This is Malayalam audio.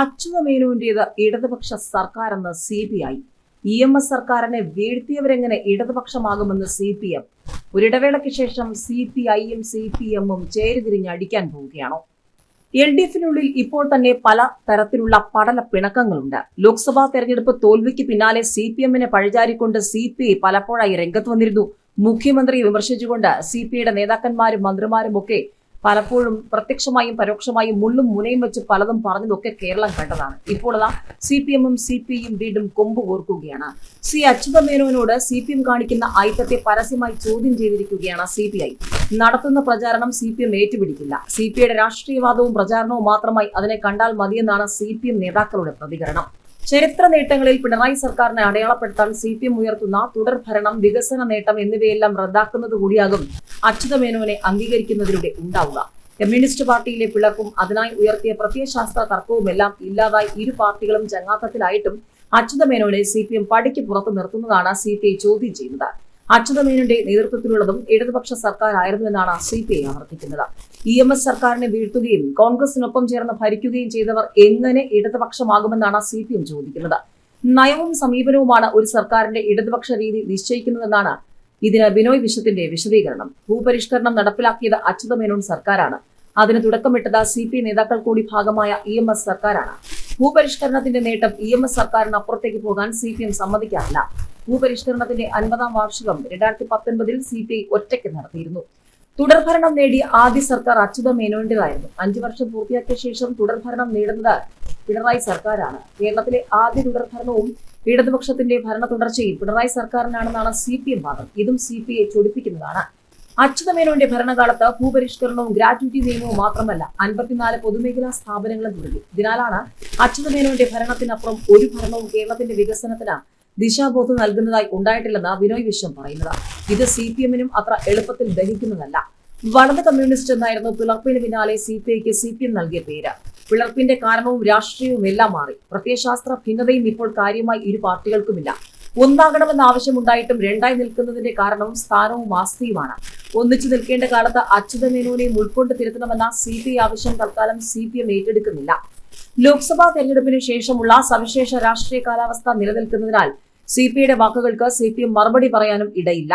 അച്യുതമേനുവിന്റേത് ഇടതുപക്ഷ സർക്കാരെന്ന് C P I. E M S സർക്കാരിനെ വീഴ്ത്തിയവരെങ്ങനെ ഇടതുപക്ഷമാകുമെന്ന് സി പി എം? ഒരിടവേളയ്ക്ക് ശേഷം സി പി ഐയും സി പി എമ്മും ചേരുതിരിഞ്ഞ് അടിക്കാൻ പോവുകയാണോ? എൽ ഡി എഫിനുള്ളിൽ ഇപ്പോൾ തന്നെ പല തരത്തിലുള്ള പടല പിണക്കങ്ങളുണ്ട്. ലോക്സഭാ തെരഞ്ഞെടുപ്പ് തോൽവിക്ക് പിന്നാലെ സി പി എമ്മിനെ പഴിചാരിക്കൊണ്ട് സി പി ഐ പലപ്പോഴായി രംഗത്ത് വന്നിരുന്നു. മുഖ്യമന്ത്രിയെ വിമർശിച്ചുകൊണ്ട് സി പി ഐയുടെ നേതാക്കന്മാരും മന്ത്രിമാരും ഒക്കെ പലപ്പോഴും പ്രത്യക്ഷമായും പരോക്ഷമായും മുള്ളും മുനയും വെച്ച് പലതും പറഞ്ഞതൊക്കെ കേരളം കണ്ടതാണ്. ഇപ്പോൾ അതാ സി പി എമ്മും സി പി ഐയും വീണ്ടും കൊമ്പ് കോർക്കുകയാണ്. സി അച്യുതമേനോനോട് സി പി എം കാണിക്കുന്ന ഐക്യത്തെ പരസ്യമായി ചോദ്യം ചെയ്തിരിക്കുകയാണ് സി പി ഐ. നടത്തുന്ന പ്രചാരണം സി പി എം ഏറ്റുപിടിക്കില്ല. സി പി ഐയുടെ രാഷ്ട്രീയവാദവും പ്രചാരണവും മാത്രമായി അതിനെ കണ്ടാൽ മതിയെന്നാണ് സി പി എം നേതാക്കളുടെ പ്രതികരണം. ചരിത്ര നേട്ടങ്ങളിൽ പിണറായി സർക്കാരിനെ അടയാളപ്പെടുത്താൻ സി പി എം ഉയർത്തുന്ന തുടർ ഭരണം വികസന നേട്ടം എന്നിവയെല്ലാം റദ്ദാക്കുന്നത് കൂടിയാകും അച്യുതമേനോനെ അംഗീകരിക്കുന്നതിലൂടെ ഉണ്ടാവുക. കമ്മ്യൂണിസ്റ്റ് പാർട്ടിയിലെ പിളർപ്പും അതിനായി ഉയർത്തിയ പ്രത്യയശാസ്ത്ര തർക്കവുമെല്ലാം ഇല്ലാതായി ഇരു പാർട്ടികളും ചങ്ങാത്തത്തിലായിട്ടും അച്യുതമേനോനെ സി പി എം പടിക്ക് പുറത്തു നിർത്തുന്നതാണ് സി പി ഐ ചോദ്യം ചെയ്യുന്നത്. അച്യുതമേനോന്റെ നേതൃത്വത്തിലുള്ളതും ഇടതുപക്ഷ സർക്കാരായിരുന്നുവെന്നാണ് സി പി ഐ ആവർത്തിക്കുന്നത്. ഇ എം എസ് സർക്കാരിനെ വീഴ്ത്തുകയും കോൺഗ്രസിനൊപ്പം ചേർന്ന് ഭരിക്കുകയും ചെയ്തവർ എങ്ങനെ ഇടതുപക്ഷമാകുമെന്നാണ് സി പി എം ചോദിക്കുന്നത്. നയവും സമീപനവുമാണ് ഒരു സർക്കാരിന്റെ ഇടതുപക്ഷ രീതി നിശ്ചയിക്കുന്നതെന്നാണ് ഇതിന് ബിനോയ് വിശ്വത്തിന്റെ വിശദീകരണം. ഭൂപരിഷ്കരണം നടപ്പിലാക്കിയത് അച്യുതമേനോൻ സർക്കാരാണ്. അതിന് തുടക്കമിട്ടത് സി പി നേതാക്കൾ കൂടി ഭാഗമായ ഇ എം എസ് സർക്കാരാണ്. ഭൂപരിഷ്കരണത്തിന്റെ നേട്ടം ഇ എം എസ് സർക്കാരിന് അപ്പുറത്തേക്ക് പോകാൻ സി പി എം സമ്മതിക്കാറില്ല. ഭൂപരിഷ്കരണത്തിന്റെ അൻപതാം വാർഷികം രണ്ടായിരത്തി പത്തൊൻപതിൽ സി പി ഐ ഒറ്റയ്ക്ക് നടത്തിയിരുന്നു. തുടർഭരണം നേടിയ ആദ്യ സർക്കാർ അച്യുത മേനോന്റേതായിരുന്നു അഞ്ചു വർഷം പൂർത്തിയാക്കിയ ശേഷം തുടർഭരണം നേടുന്നത് പിണറായി സർക്കാരാണ്. കേരളത്തിലെ ആദ്യ തുടർഭരണവും ഇടതുപക്ഷത്തിന്റെ ഭരണ തുടർച്ചയും പിണറായി സർക്കാരിനാണെന്നാണ് സി പി എം വാദം. ഇതും സി പി ഐ ചൊടിപ്പിക്കുന്നതാണ്. അച്യുതമേനോന്റെ ഭരണകാലത്ത് ഭൂപരിഷ്കരണവും ഗ്രാറ്റുവിറ്റി നിയമവും മാത്രമല്ല അൻപത്തിനാല് പൊതുമേഖലാ സ്ഥാപനങ്ങളും തുടങ്ങി. ഇതിനാലാണ് അച്യുതമേനോന്റെ ഭരണത്തിനപ്പുറം ഒരു ഭരണവും കേരളത്തിന്റെ വികസനത്തിന് ദിശാബോധം നൽകുന്നതായി ഉണ്ടായിട്ടില്ലെന്ന് ബിനോയ് വിശ്വം പറയുന്നത്. ഇത് സി പി എമ്മിനും അത്ര എളുപ്പത്തിൽ ദഹിക്കുന്നതല്ല. വലത് കമ്മ്യൂണിസ്റ്റ് എന്നായിരുന്നു പിളർപ്പിന് പിന്നാലെ സി പി ഐക്ക് സി പി എം നൽകിയ പേര്. പിളർപ്പിന്റെ കാരണവും രാഷ്ട്രീയവും എല്ലാം മാറി. പ്രത്യയശാസ്ത്ര ഭിന്നതയും ഇപ്പോൾ കാര്യമായി ഇരു പാർട്ടികൾക്കുമില്ല. ഒന്നാകണമെന്ന ആവശ്യമുണ്ടായിട്ടും രണ്ടായി നിൽക്കുന്നതിന്റെ കാരണവും സ്ഥാനവും ആസ്തിയുമാണ്. ഒന്നിച്ചു നിൽക്കേണ്ട കാലത്ത് അച്യുത മേനോനെയും ഉൾക്കൊണ്ട് തിരുത്തണമെന്ന സി പി ഐ ആവശ്യം തൽക്കാലം സി പി എം ഏറ്റെടുക്കുന്നില്ല. ലോക്സഭാ തെരഞ്ഞെടുപ്പിന് ശേഷമുള്ള സവിശേഷ രാഷ്ട്രീയ കാലാവസ്ഥ നിലനിൽക്കുന്നതിനാൽ സി വാക്കുകൾക്ക് സി പി എം മറുപടി പറയാനും ഇടയില്ല